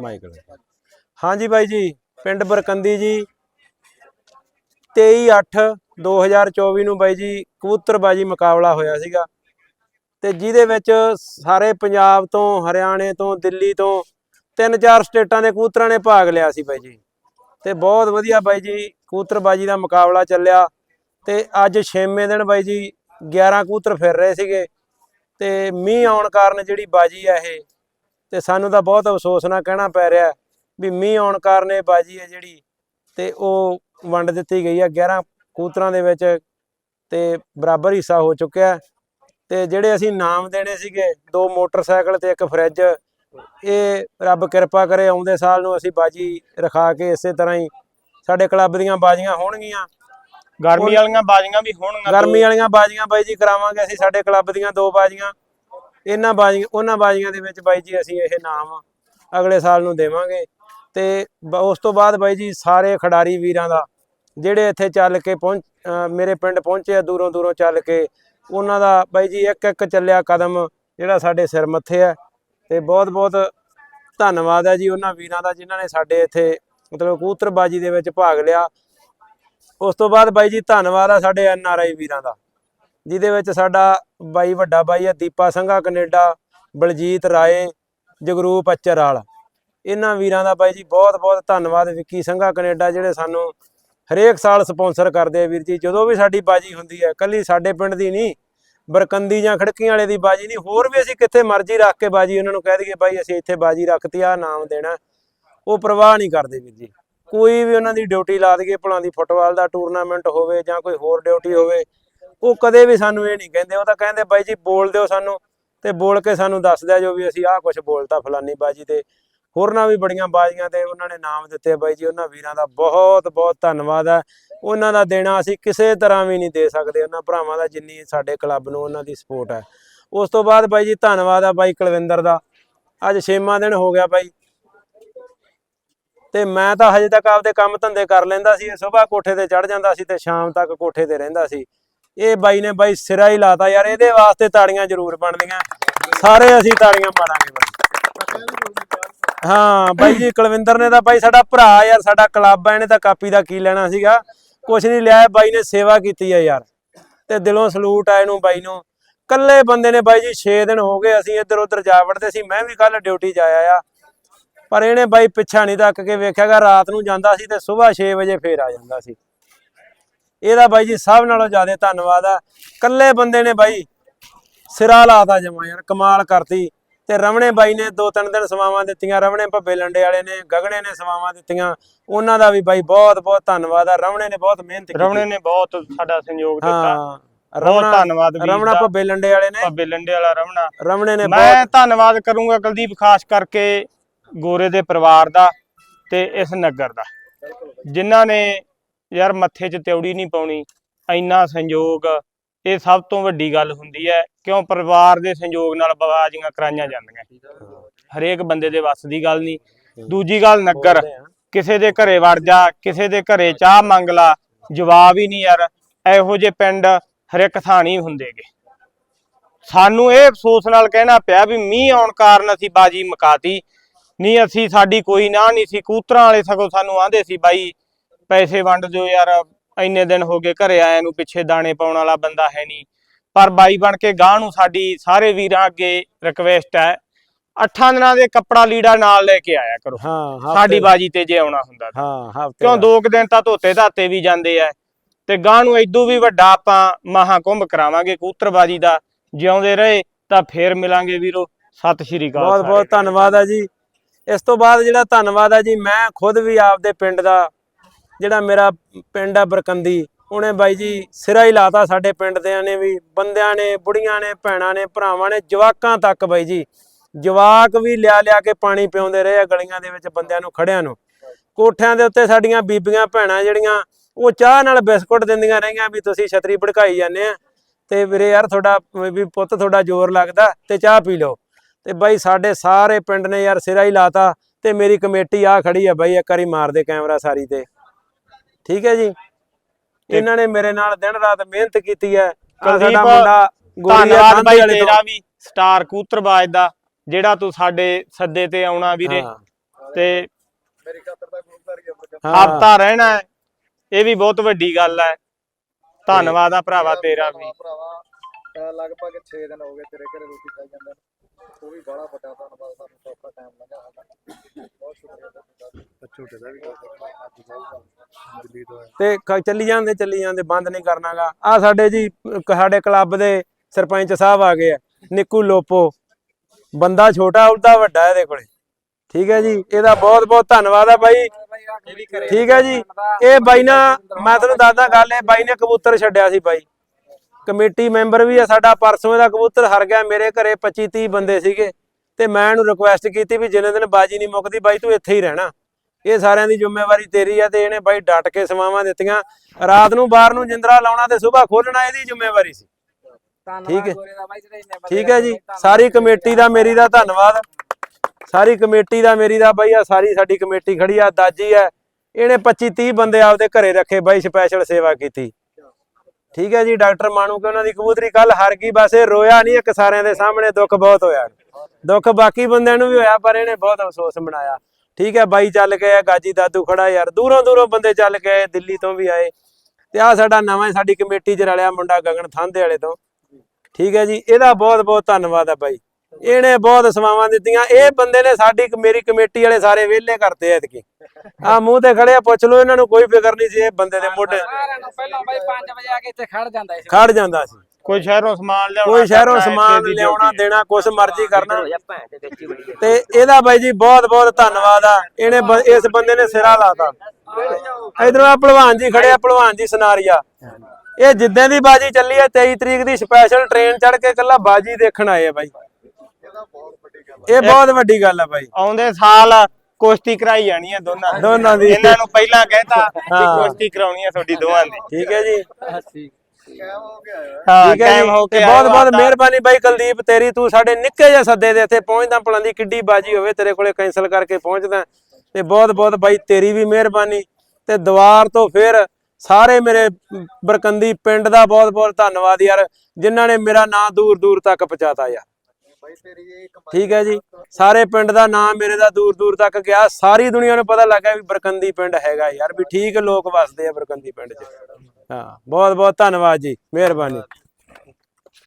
Michael ਹਾਂਜੀ ਬਾਈ ਜੀ, ਪਿੰਡ ਬਰਕੰਦੀ ਜੀ। 23 2024 ਨੂੰ ਬਾਈ ਜੀ ਕਬੂਤਰਬਾਜੀ ਮੁਕਾਬਲਾ ਹੋਇਆ ਸੀਗਾ। ਤੇ ਜਿਹਦੇ ਵਿੱਚ ਸਾਰੇ ਪੰਜਾਬ ਤੋਂ, ਹਰਿਆਣੇ ਤੋਂ, ਦਿੱਲੀ ਤੋਂ ਤਿੰਨ ਚਾਰ ਸਟੇਟਾਂ ਦੇ ਕਬੂਤਰਾਂ ਨੇ ਭਾਗ ਲਿਆ ਸੀ ਬਾਈ ਜੀ। ਤੇ ਬਹੁਤ ਵਧੀਆ ਬਾਈ ਜੀ ਕਬੂਤਰਬਾਜੀ ਦਾ ਮੁਕਾਬਲਾ ਚੱਲਿਆ। ਤੇ ਅੱਜ 6ਵੇਂ ਦਿਨ ਬਾਈ ਜੀ 11 ਕਬੂਤਰ ਫਿਰ ਰਹੇ ਸੀਗੇ। ਤੇ ਮੀਂਹ ਆਉਣ ਕਾਰਨ ਜਿਹੜੀ ਬਾਜੀ ਆ ਇਹ ਤੇ ਸਾਨੂੰ ਤਾਂ ਬਹੁਤ ਅਫਸੋਸ ਨਾਲ ਕਹਿਣਾ ਪੈ ਰਿਹਾ ਵੀ ਮੀਂਹ ਆਉਣ ਕਾਰਨ ਇਹ ਬਾਜੀ ਹੈ ਜਿਹੜੀ ਤੇ ਉਹ ਵੰਡ ਦਿੱਤੀ ਗਈ ਆ 11 ਕਬੂਤਰਾਂ ਦੇ ਵਿੱਚ ਤੇ ਬਰਾਬਰ ਹਿੱਸਾ ਹੋ ਚੁੱਕਿਆ ਤੇ ਜਿਹੜੇ ਅਸੀਂ ਨਾਮ ਦੇਣੇ ਸੀਗੇ ਦੋ ਮੋਟਰਸਾਈਕਲ ਤੇ ਇੱਕ ਫਰਿੱਜ ਇਹ ਰੱਬ ਕਿਰਪਾ ਕਰੇ ਆਉਂਦੇ ਸਾਲ ਨੂੰ ਅਸੀਂ ਬਾਜੀ ਰਖਾ ਕੇ ਇਸੇ ਤਰ੍ਹਾਂ ਹੀ ਸਾਡੇ ਕਲੱਬ ਦੀਆਂ ਬਾਜੀਆਂ ਹੋਣਗੀਆਂ। ਗਰਮੀ ਵਾਲੀਆਂ ਬਾਜ਼ੀਆਂ ਵੀ ਹੋਣਗੀਆਂ। ਗਰਮੀ ਵਾਲੀਆਂ ਬਾਜੀਆਂ ਬਾਈ ਜੀ ਕਰਾਵਾਂਗੇ ਅਸੀਂ ਸਾਡੇ ਕਲੱਬ ਦੀਆਂ ਦੋ ਬਾਜੀਆਂ। ਇਹਨਾਂ ਬਾਜੀਆਂ, ਉਹਨਾਂ ਬਾਜੀਆਂ ਦੇ ਵਿੱਚ ਬਾਈ ਜੀ ਅਸੀਂ ਇਹ ਨਾਮ ਅਗਲੇ ਸਾਲ ਨੂੰ ਦੇਵਾਂਗੇ। ਤੇ ਬ- ਉਸ ਤੋਂ ਬਾਅਦ ਬਾਈ ਜੀ ਸਾਰੇ ਖਿਡਾਰੀ ਵੀਰਾਂ ਦਾ, ਜਿਹੜੇ ਇੱਥੇ ਚੱਲ ਕੇ ਪਹੁੰਚ, ਅਹ ਮੇਰੇ ਪਿੰਡ ਪਹੁੰਚੇ ਆ, ਦੂਰੋਂ ਦੂਰੋਂ ਚੱਲ ਕੇ, ਉਹਨਾਂ ਦਾ ਬਾਈ ਜੀ ਇੱਕ ਇੱਕ ਚੱਲਿਆ ਕਦਮ ਜਿਹੜਾ ਸਾਡੇ ਸਿਰ ਮੱਥੇ ਹੈ ਤੇ ਬਹੁਤ ਬਹੁਤ ਧੰਨਵਾਦ ਹੈ ਜੀ ਉਹਨਾਂ ਵੀਰਾਂ ਦਾ ਜਿਨ੍ਹਾਂ ਨੇ ਸਾਡੇ ਇੱਥੇ ਮਤਲਬ ਕੂਤਰਬਾਜ਼ੀ ਦੇ ਵਿੱਚ ਭਾਗ ਲਿਆ। ਉਸ ਤੋਂ ਬਾਅਦ ਬਾਈ ਜੀ ਧੰਨਵਾਦ ਆ ਸਾਡੇ ਐਨ ਆਰ ਆਈ ਵੀਰਾਂ ਦਾ। ਜਿਹਦੇ ਵਿੱਚ ਸਾਡਾ ਬਾਈ ਵੱਡਾ ਬਾਈ ਹੈ ਦੀਪਾ ਸੰਘਾ ਕੈਨੇਡਾ, ਬਲਜੀਤ ਰਾਏ, ਜਗਰੂਪ ਅਚਰਾਲ ਇਹਨਾਂ ਵੀਰਾਂ ਦਾ ਬਾਈ ਜੀ ਬਹੁਤ ਬਹੁਤ ਧੰਨਵਾਦ ਵਿੱਕੀ ਸੰਘਾ ਕੈਨੇਡਾ, ਜਿਹੜੇ ਸਾਨੂੰ ਹਰੇਕ ਸਾਲ ਸਪਾਂਸਰ ਕਰਦੇ ਆ ਵੀਰ ਜੀ। ਜਦੋਂ ਵੀ ਸਾਡੀ ਬਾਜੀ ਹੁੰਦੀ ਹੈ ਕੱਲੀ ਸਾਡੇ ਪਿੰਡ ਦੀ ਨਹੀਂ, ਬਰਕੰਦੀ ਜਾਂ ਖੜਕੀਆਂ ਵਾਲੇ ਦੀ ਬਾਜੀ ਨਹੀਂ, ਹੋਰ ਵੀ ਅਸੀਂ ਕਿੱਥੇ ਮਰਜ਼ੀ ਰੱਖ ਕੇ ਬਾਜੀ ਉਹਨਾਂ ਨੂੰ ਕਹਿ ਦਈਏ, ਬਾਈ ਅਸੀਂ ਇੱਥੇ ਬਾਜੀ ਰੱਖਤੀ ਆ, ਨਾਮ ਦੇਣਾ। ਉਹ ਪ੍ਰਵਾਹ ਨਹੀਂ ਕਰਦੇ ਵੀਰ ਜੀ। ਕੋਈ ਵੀ ਉਹਨਾਂ ਦੀ ਡਿਊਟੀ ਲਾ ਦਈਏ, ਭਲਾਂ ਦੀ ਫੁੱਟਬਾਲ ਦਾ ਟੂਰਨਾਮੈਂਟ ਹੋਵੇ ਜਾਂ ਕੋਈ ਹੋਰ ਡਿਊਟੀ ਹੋਵੇ ਉਹ ਕਦੇ ਵੀ ਸਾਨੂੰ ਇਹ ਨਹੀਂ ਕਹਿੰਦੇ, ਉਹ ਤਾਂ ਕਹਿੰਦੇ ਬਾਈ ਜੀ ਬੋਲ ਦਿਓ ਸਾਨੂੰ ਤੇ ਬੋਲ ਕੇ ਸਾਨੂੰ ਦੱਸ ਦਿਆ ਜੋ ਵੀ ਅਸੀਂ ਆਹ ਕੁਝ ਬੋਲਤਾ ਫਲਾਨੀ ਬਾਜੀ ਤੇ। ਹੋਰਨਾਂ ਵੀ ਬੜੀਆਂ ਬਾਜੀਆਂ ਤੇ ਉਹਨਾਂ ਨੇ ਨਾਮ ਦਿੱਤੇ ਬਾਈ ਜੀ, ਉਹਨਾਂ ਵੀਰਾਂ ਦਾ ਬਹੁਤ ਬਹੁਤ ਧੰਨਵਾਦ ਹੈ ਉਹਨਾਂ ਦਾ ਦੇਣਾ ਅਸੀਂ ਕਿਸੇ ਤਰ੍ਹਾਂ ਵੀ ਨਹੀਂ ਦੇ ਸਕਦੇ, ਉਹਨਾਂ ਭਰਾਵਾਂ ਦਾ ਜਿੰਨੀ ਸਾਡੇ ਕਲੱਬ ਨੂੰ ਉਹਨਾਂ ਦੀ ਸਪੋਰਟ ਹੈ ਉਸ ਤੋਂ ਬਾਅਦ ਬਾਈ ਜੀ ਧੰਨਵਾਦ ਆ ਬਾਈ ਕੁਲਵਿੰਦਰ ਦਾ। ਅੱਜ ਛੇਵਾਂ ਦਿਨ ਹੋ ਗਿਆ ਬਾਈ। ਤੇ ਮੈਂ ਤਾਂ ਹਜੇ ਤੱਕ ਆਪਦੇ ਕੰਮ ਧੰਦੇ ਕਰ ਲੈਂਦਾ ਸੀ ਸਵੇਰ ਕੋਠੇ ਤੇ ਚੜ ਜਾਂਦਾ ਸੀ ਤੇ ਸ਼ਾਮ ਤੱਕ ਕੋਠੇ ਤੇ ਰਹਿੰਦਾ ਸੀ। ਇਹ ਬਾਈ ਨੇ ਬਾਈ ਸਿਰਾ ਹੀ ਲਾਤਾ ਯਾਰ, ਇਹਦੇ ਵਾਸਤੇ ਤਾੜੀਆਂ ਜ਼ਰੂਰ ਬਣਦੀਆਂ। ਸਾਰੇ ਅਸੀਂ ਤਾੜੀਆਂ ਮਾਰਾਂਗੇ ਬਾਈ। ਹਾਂ, ਬਾਈ ਜੀ, ਕੁਲਵਿੰਦਰ ਨੇ ਤਾਂ ਬਾਈ ਸਾਡਾ ਭਰਾ ਯਾਰ, ਸਾਡਾ ਕਲੱਬ ਆ, ਇਹਨੇ ਤਾਂ ਕਾਪੀ ਦਾ ਕੀ ਲੈਣਾ ਸੀਗਾ। ਕੁਛ ਨਹੀਂ ਲਿਆ, ਬਾਈ ਨੇ ਸੇਵਾ ਕੀਤੀ ਹੈ ਯਾਰ। ਤੇ ਦਿਲੋਂ ਸਲੂਟ ਆ ਇਹਨੂੰ ਬਾਈ ਨੂੰ। ਕੱਲੇ ਬੰਦੇ ਨੇ ਬਾਈ ਜੀ 6 ਦਿਨ ਹੋ ਗਏ, ਅਸੀਂ ਇੱਧਰ ਉੱਧਰ ਜਾ ਵੜਦੇ ਸੀ, ਮੈਂ ਵੀ ਕੱਲ ਡਿਊਟੀ ਜਾਇਆ ਆ ਪਰ ਇਹਨੇ ਬਾਈ ਪਿੱਛਾ ਨਹੀਂ ਤੱਕ ਕੇ ਵੇਖਿਆਗਾ ਰਾਤ ਨੂੰ ਜਾਂਦਾ ਸੀ ਤੇ ਸਵੇਰ 6 ਵਜੇ ਫੇਰ ਆ ਜਾਂਦਾ ਸੀ। ਇਹਦਾ ਬਾਈ ਜੀ ਸਭ ਨਾਲੋਂ ਜ਼ਿਆਦਾ ਧੰਨਵਾਦ ਆ। ਕੱਲੇ ਬੰਦੇ ਨੇ ਬਾਈ ਸਿਰਾ ਲਾਤਾ ਜਮਾ ਯਾਰ ਕਮਾਲ ਕਰਤੀ। ਤੇ ਰਵਣੇ ਬਾਈ ਨੇ ਦੋ ਤਿੰਨ ਦਿਨ ਸੇਵਾਵਾਂ ਦਿੱਤੀਆਂ ਰਵਣੇ ਭੱਬੇ ਲੰਡੇ ਵਾਲੇ ਨੇ ਗਗਣੇ ਨੇ ਸੇਵਾਵਾਂ ਦਿੱਤੀਆਂ। ਉਹਨਾਂ ਦਾ ਵੀ ਬਾਈ ਬਹੁਤ ਬਹੁਤ ਧੰਨਵਾਦ ਆ। ਰਵਣੇ ਨੇ ਬਹੁਤ ਮਿਹਨਤ ਕੀਤੀ। ਰਵਣੇ ਨੇ ਬਹੁਤ ਸਾਡਾ ਸਹਿਯੋਗ ਦਿੱਤਾ। ਰਵਣਾ ਧੰਨਵਾਦ ਵੀਰ ਰਵਣਾ ਦਾ। ਭੱਬੇ ਲੰਡੇ ਵਾਲੇ ਨੇ। ਭੱਬੇ ਲੰਡੇ ਵਾਲਾ ਰਵਣਾ ਰਵਣੇ ਨੇ ਮੈਂ ਧੰਨਵਾਦ ਕਰੂੰਗਾ ਕੁਲਦੀਪ ਖਾਸ ਕਰਕੇ ਗੋਰੇ ਦੇ ਪਰਿਵਾਰ ਦਾ ਤੇ ਇਸ ਨਗਰ ਦਾ। ਜਿਨ੍ਹਾਂ ਨੇ ਯਾਰ ਮੱਥੇ 'ਚ ਤਿਉੜੀ ਨਹੀਂ ਪਾਉਣੀ, ਇੰਨਾ ਸੰਯੋਗ ਇਹ ਸਭ ਤੋਂ ਵੱਡੀ ਗੱਲ ਹੁੰਦੀ ਹੈ, ਕਿਉਂ ਪਰਿਵਾਰ ਦੇ ਸੰਯੋਗ ਨਾਲ ਬਾਜ਼ੀਆਂ ਕਰਾਈਆਂ ਜਾਂਦੀਆਂ। ਹਰੇਕ ਬੰਦੇ ਦੇ ਵੱਸ ਦੀ ਗੱਲ ਨਹੀਂ। ਦੂਜੀ ਗੱਲ ਨਗਰ, ਕਿਸੇ ਦੇ ਘਰੇ ਵੜ ਜਾ, ਕਿਸੇ ਦੇ ਘਰੇ ਚਾਹ ਮੰਗ ਲਾ, ਜਵਾਬ ਹੀ ਨਹੀਂ ਯਾਰ, ਇਹੋ ਜਿਹੇ ਪਿੰਡ ਹਰੇਕ ਥਾਣੀ ਥਾਂ ਨਹੀਂ ਹੁੰਦੇਗੇ। ਸਾਨੂੰ ਇਹ ਅਫਸੋਸ ਨਾਲ ਕਹਿਣਾ ਪਿਆ ਵੀ ਮੀਂਹ ਆਉਣ ਕਾਰਨ ਅਸੀਂ ਬਾਜੀ ਮਕਾਤੀ, ਨਹੀਂ ਅਸੀਂ ਸਾਡੀ ਕੋਈ ਨਾ ਨਹੀਂ ਸੀ, ਕੂਤਰਾਂ ਵਾਲੇ ਸਗੋਂ ਸਾਨੂੰ ਆਂਦੇ ਸੀ, ਬਾਈ ਪੈਸੇ ਵੰਡ ਦਿਓ ਯਾਰ ਇੰਨੇ ਦਿਨ ਹੋ ਗਏ ਘਰੇ ਆਇਆ ਨੂੰ ਪਿੱਛੇ ਦਾਣੇ ਪਾਉਣ ਵਾਲਾ ਬੰਦਾ ਹੈ ਨਹੀਂ। ਪਰ ਬਾਈ ਬਣ ਕੇ ਗਾਂ ਨੂੰ ਸਾਡੀ ਸਾਰੇ ਵੀਰਾਂ ਅੱਗੇ ਰਿਕਵੈਸਟ ਹੈ ਅੱਠਾਂ ਦਿਨਾਂ ਦੇ ਕੱਪੜਾ ਲੀੜਾ ਨਾਲ ਲੈ ਕੇ ਆਇਆ ਕਰੋ। ਹਾਂ ਸਾਡੀ ਬਾਜੀ ਤੇ ਜੇ ਆਉਣਾ ਹੁੰਦਾ। ਹਾਂ ਕਿਉਂ ਦੋ। ਕੁ ਦਿਨ ਤਾਂ ਧੋਤੇ ਧਾਤੇ ਵੀ ਜਾਂਦੇ ਐ ਤੇ ਗਾਂ ਨੂੰ ਇਦੋਂ ਵੀ ਵੱਡਾ ਆਪਾਂ ਮਹਾਕੁੰਭ ਕਰਾਵਾਂਗੇ ਕੂਤਰਬਾਜੀ ਦਾ। ਜਿਉਂਦੇ ਰਹੇ ਤਾਂ ਫੇਰ ਮਿਲਾਂਗੇ ਵੀਰੋ। ਸਤਿ ਸ਼੍ਰੀ ਅਕਾਲ ਬਹੁਤ ਬਹੁਤ ਧੰਨਵਾਦ ਆ ਜੀ। ਇਸ ਤੋਂ ਬਾਅਦ ਜਿਹੜਾ ਧੰਨਵਾਦ ਆ ਜੀ ਮੈਂ ਖੁਦ ਵੀ ਆਪਦੇ ਪਿੰਡ ਦਾ ਜਿਹੜਾ ਮੇਰਾ ਪਿੰਡ ਆ ਬਰਕੰਦੀ, ਉਹਨੇ ਬਾਈ ਜੀ ਸਿਰਾ ਹੀ ਲਾਤਾ ਸਾਡੇ ਪਿੰਡ ਦਿਆਂ ਨੇ ਵੀ, ਬੰਦਿਆਂ ਨੇ, ਬੁੜੀਆਂ ਨੇ, ਭੈਣਾਂ ਨੇ, ਭਰਾਵਾਂ ਨੇ, ਜਵਾਕਾਂ ਤੱਕ ਬਾਈ ਜੀ। ਜਵਾਕ ਵੀ ਲਿਆ ਲਿਆ ਕੇ ਪਾਣੀ ਪਿਆਉਂਦੇ ਰਹੇ ਆ ਗਲੀਆਂ ਦੇ ਵਿੱਚ ਬੰਦਿਆਂ ਨੂੰ, ਖੜਿਆਂ ਨੂੰ। ਕੋਠਿਆਂ ਦੇ ਉੱਤੇ ਸਾਡੀਆਂ ਬੀਬੀਆਂ, ਭੈਣਾਂ ਜਿਹੜੀਆਂ, ਉਹ ਚਾਹ ਨਾਲ ਬਿਸਕੁਟ ਦਿੰਦੀਆਂ ਰਹੀਆਂ ਵੀ ਤੁਸੀਂ ਛਤਰੀ ਭੜਕਾਈ ਜਾਂਦੇ ਆ। ਤੇ ਵੀਰੇ ਯਾਰ ਤੁਹਾਡਾ ਵੀ ਪੁੱਤ ਤੁਹਾਡਾ ਜ਼ੋਰ ਲੱਗਦਾ, ਤੇ ਚਾਹ ਪੀ ਲਓ। ਤੇ ਬਾਈ ਸਾਡੇ ਸਾਰੇ ਪਿੰਡ ਨੇ ਯਾਰ ਸਿਰਾ ਹੀ ਲਾਤਾ, ਤੇ ਮੇਰੀ ਕਮੇਟੀ ਆ ਖੜੀ ਆ ਬਾਈ, ਇੱਕ ਵਾਰੀ ਮਾਰ ਦੇ ਕੈਮਰਾ ਸਾਰੀ ਤੇ। ਠੀਕ ਹੈ ਜੀ। ਇਹਨਾਂ ਨੇ ਮੇਰੇ ਨਾਲ ਦਿਨ ਰਾਤ ਮਿਹਨਤ ਕੀਤੀ ਹੈ। ਸਾਡਾ ਮੁੰਡਾ ਗੋਰੀਆ ਧੰਨਵਾਦ ਬਾਈ। ਤੇਰਾ ਵੀ ਸਟਾਰ ਕੂਤਰਬਾਜ ਦਾ ਜਿਹੜਾ ਤੂੰ ਸਾਡੇ ਸੱਦੇ ਤੇ ਆਉਣਾ ਵੀਰੇ। ਤੇ ਮੇਰੀ ਖਾਤਰ ਤਾਂ ਗੁਰਦਾਰ ਗਿਆ ਪਰ ਹਾਂ। ਹਫਤਾ ਰਹਿਣਾ ਹੈ, ਇਹ ਵੀ ਬਹੁਤ ਵੱਡੀ ਗੱਲ ਹੈ। ਧੰਨਵਾਦ ਆ ਭਰਾਵਾ ਤੇਰਾ ਵੀ। ਲਗਭਗ 6 ਦਿਨ ਹੋ ਗਏ ਤੇਰੇ ਘਰੇ ਰੋਟੀ ਖਾਈ ਜਾਂਦੇ ਨੂੰ। ਉਹ ਵੀ ਬੜਾ ਵੱਡਾ ਧੰਨਵਾਦ ਸਾਨੂੰ ਸੌਖਾ ਟਾਈਮ ਲੰਘਿਆ ਸਾਡਾ। ਬਹੁਤ ਸ਼ੁਕਰੀਆ ਤੁਹਾਡਾ ਝੂਟੇ ਦਾ ਵੀ। ਤੇ ਕ- ਚੱਲੀ ਜਾਂਦੇ ਚੱਲੀ ਜਾਂਦੇ, ਬੰਦ ਨਹੀਂ ਕਰਨਾਗਾ। ਆ ਸਾਡੇ ਜੀ ਅਹ ਸਾਡੇ ਕਲੱਬ ਦੇ ਸਰਪੰਚ ਸਾਹਿਬ ਆ ਗਏ ਆ, ਨਿੱਕੂ ਲੋਪੋ। ਬੰਦਾ ਛੋਟਾ ਉਹਦਾ ਵੱਡਾ ਇਹਦੇ ਕੋਲੇ। ਠੀਕ ਹੈ ਜੀ, ਇਹਦਾ ਬਹੁਤ ਬਹੁਤ ਧੰਨਵਾਦ ਆ ਬਾਈ। ਠੀਕ ਹੈ ਜੀ, ਇਹ ਬਾਈ ਨਾ ਮੈਂ ਤੁਹਾਨੂੰ ਦੱਸਦਾ ਗੱਲ, ਇਹ ਬਾਈ ਨੇ ਕਬੂਤਰ ਛੱਡਿਆ ਸੀ ਬਾਈ। ਕਮੇਟੀ ਮੈਂਬਰ ਵੀ ਆ ਸਾਡਾ, ਪਰਸੋਂ ਇਹਦਾ ਕਬੂਤਰ ਹਰ ਗਿਆ, ਮੇਰੇ ਘਰੇ 25 30 ਬੰਦੇ ਸੀਗੇ। ਤੇ ਮੈਂ ਇਹਨੂੰ ਰਿਕੁਐਸਟ ਕੀਤੀ ਵੀ ਜਿੰਨੇ ਦਿਨ ਬਾਜੀ ਨਹੀਂ ਮੁੱਕਦੀ, ਬਾਈ ਤੂੰ ਇੱਥੇ ਹੀ ਰਹਿਣਾ। ਇਹ ਸਾਰਿਆਂ ਦੀ ਜ਼ਿੰਮੇਵਾਰੀ ਤੇਰੀ ਆ ਤੇ ਇਹਨੇ ਬਾਈ ਡਟ ਕੇ ਸਮਾਵਾਂ ਦਿੱਤੀਆਂ। ਰਾਤ ਨੂੰ ਬਾਹਰ ਨੂੰ ਜਿੰਦਰਾ ਲਾਉਣਾ ਤੇ ਸਵੇਰ ਖੋਲਣਾ ਇਹਦੀ ਜ਼ਿੰਮੇਵਾਰੀ ਸੀ। ਠੀਕ ਹੈ। ਠੀਕ ਹੈ ਜੀ। ਸਾਰੀ ਕਮੇਟੀ ਦਾ ਮੇਰੀ ਦਾ ਧੰਨਵਾਦ। ਸਾਰੀ ਕਮੇਟੀ ਦਾ ਮੇਰੀ ਦਾ ਬਾਈ ਆ ਸਾਰੀ ਸਾਡੀ ਕਮੇਟੀ ਖੜੀ ਆ ਦਾਜੀ ਆ। ਇਹਨੇ 25 30 ਬੰਦੇ ਆਪਦੇ ਘਰੇ ਰੱਖੇ ਬਾਈ ਸਪੈਸ਼ਲ ਸੇਵਾ ਕੀਤੀ। ਠੀਕ ਹੈ ਜੀ ਡਾਕਟਰ ਮਾਨੂ ਕੇ ਉਹਨਾਂ ਦੀ ਕਬੂਤਰੀ ਕੱਲ ਹਾਰ ਗਈ ਬਸ ਇਹ ਰੋਇਆ ਨਹੀਂ ਇੱਕ ਸਾਰਿਆਂ ਦੇ ਸਾਹਮਣੇ ਦੁੱਖ ਬਹੁਤ ਹੋਇਆ। ਦੁੱਖ ਬਾਕੀ ਬੰਦਿਆਂ ਨੂੰ ਵੀ ਹੋਇਆ ਪਰ ਇਹਨੇ ਬਹੁਤ ਅਫਸੋਸ ਮਨਾਇਆ। ਠੀਕ ਹੈ ਬਾਈ ਚੱਲ ਕੇ ਆ ਗਾਜੀ ਦਾਦੂ ਖੜਾ ਯਾਰ ਦੂਰੋਂ ਦੂਰੋਂ ਬੰਦੇ ਚੱਲ ਕੇ ਆਏ ਦਿੱਲੀ ਤੋਂ ਵੀ ਆਏ। ਤੇ ਆ ਸਾਡਾ ਨਵਾਂ ਸਾਡੀ ਕਮੇਟੀ 'ਚ ਰਲਿਆ ਮੁੰਡਾ ਗਗਨ ਥਾਂਦੇ ਵਾਲੇ ਤੋਂ। ਠੀਕ ਹੈ ਜੀ ਇਹਦਾ ਬਹੁਤ ਬਹੁਤ ਧੰਨਵਾਦ ਆ ਬਾਈ। ਇਹਨੇ ਬਹੁਤ ਸੇਵਾਵਾਂ ਦਿੱਤੀਆਂ ਇਹ ਬੰਦੇ ਨੇ ਸਾਡੀ ਮੇਰੀ ਕਮੇਟੀ ਵਾਲੇ ਸਾਰੇ ਵਿਹਲੇ ਕਰਤੇ ਐਤਕੀ। ਆ ਮੂੰਹ ਤੇ ਖੜੇ ਆ ਪੁੱਛ ਲਓ ਇਹਨਾਂ ਨੂੰ ਕੋਈ ਫਿਕਰ ਨਹੀਂ ਸੀ ਇਹ ਬੰਦੇ ਦੇ ਮੋਢੇ ਪਹਿਲਾਂ ਬਾਈ 5 ਵਜੇ ਆ ਕੇ ਇੱਥੇ ਖੜ ਜਾਂਦਾ ਸੀ। ਖੜ ਜਾਂਦਾ ਸੀ। ਕੋਈ ਸ਼ਹਿਰੋਂ ਸਮਾਨ ਲਿਆਉਣਾ ਕੋਈ ਸ਼ਹਿਰੋਂ ਸਮਾਨ ਲਿਆਉਣਾ ਹੈ। ਦੇਣਾ ਕੁਛ ਮਰਜ਼ੀ ਕਰਨਾ। ਤੇ ਇਹਦਾ ਬਾਈ ਜੀ ਬਹੁਤ ਬਹੁਤ ਧੰਨਵਾਦ ਆ। ਇਹਨੇ ਇਸ ਬੰਦੇ ਨੇ ਸਿਰਾ ਲਾਤਾ। ਇਧਰੋਂ ਆ ਭਲਵਾਨ ਜੀ ਖੜੇ ਆ ਭਲਵਾਨ ਜੀ ਸਨਾਰੀਆ। ਇਹ ਜਿੱਦਾਂ ਦੀ ਬਾਜੀ ਚੱਲੀ ਆ 23 ਤਰੀਕ ਦੀ ਸਪੈਸ਼ਲ ਟ੍ਰੇਨ ਚੜ ਕੇ ਕੱਲਾ ਬਾਜੀ ਦੇਖਣ ਆਏ ਆ ਬਾਈ। ਇਹਦਾ ਬਹੁਤ ਵੱਡੀ ਗੱਲ ਇਹ ਬਹੁਤ ਵੱਡੀ ਗੱਲ ਆ ਬਾਈ। ਆਉਂਦੇ ਸਾਲ ਕੁਸ਼ਤੀ ਕਰਾਈ ਜਾਣੀ ਆ ਦੋਨਾਂ। ਦੋਨਾਂ ਦੀ। ਇਹਨਾਂ ਨੂੰ ਪਹਿਲਾਂ ਕਹਿਤਾ ਕਿ ਹਾਂ। ਕੁਸ਼ਤੀ ਕਰਾਉਣੀ ਆ ਤੁਹਾਡੀ ਦੋਵਾਂ ਦੀ। ਠੀਕ ਹੈ ਜੀ। ਹੋ ਗਿਆ ਹੈ ਹਾਂ ਠੀਕ ਹੈ ਜੀ। ਹੋ ਕੇ ਬਹੁਤ ਬਹੁਤ। ਮਿਹਰਬਾਨੀ ਬਾਈ ਕੁਲਦੀਪ ਤੇਰੀ ਤੂੰ ਸਾਡੇ ਨਿੱਕੇ ਜਿਹੇ ਸੱਦੇ ਦੇ ਇੱਥੇ ਪਹੁੰਚਦਾ ਭਲਾਂ ਦੀ ਕਿੱਡੀ ਬਾਜੀ ਹੋਵੇ ਤੇਰੇ ਕੋਲੇ ਕੈਨਸਲ ਕਰਕੇ ਪਹੁੰਚਦਾ। ਤੇ ਬਹੁਤ ਬਹੁਤ ਬਾਈ ਤੇਰੀ ਵੀ ਮਿਹਰਬਾਨੀ। ਤੇ ਦੁਆਰ ਤੋਂ ਫਿਰ ਸਾਰੇ ਮੇਰੇ ਬਰਕੰਦੀ ਪਿੰਡ ਦਾ ਬਹੁਤ ਬਹੁਤ ਧੰਨਵਾਦ ਯਾਰ ਜਿਨ੍ਹਾਂ ਨੇ ਮੇਰਾ ਨਾਂ ਦੂਰ ਦੂਰ ਤੱਕ ਪਹੁੰਚਾਤਾ ਯਾਰ। ਬਾਈ ਤੇਰੀ ਇਹ ਕਮਾਈ ਠੀਕ ਹੈ ਜੀ। ਸਾਰੇ ਪਿੰਡ ਦਾ ਨਾਮ ਮੇਰੇ ਦਾ ਦੂਰ ਦੂਰ ਤੱਕ ਗਿਆ। ਸਾਰੀ ਦੁਨੀਆ ਨੂੰ ਪਤਾ ਲੱਗਾ ਵੀ ਬਰਕੰਦੀ ਪਿੰਡ ਹੈਗਾ ਯਾਰ ਵੀ ਠੀਕ ਲੋਕ ਵਸਦੇ ਆ ਬਰਕੰਦੀ ਪਿੰਡ 'ਚ। ਹਾਂ ਬਹੁਤ ਬਹੁਤ ਧੰਨਵਾਦ ਜੀ ਮਿਹਰਬਾਨੀ।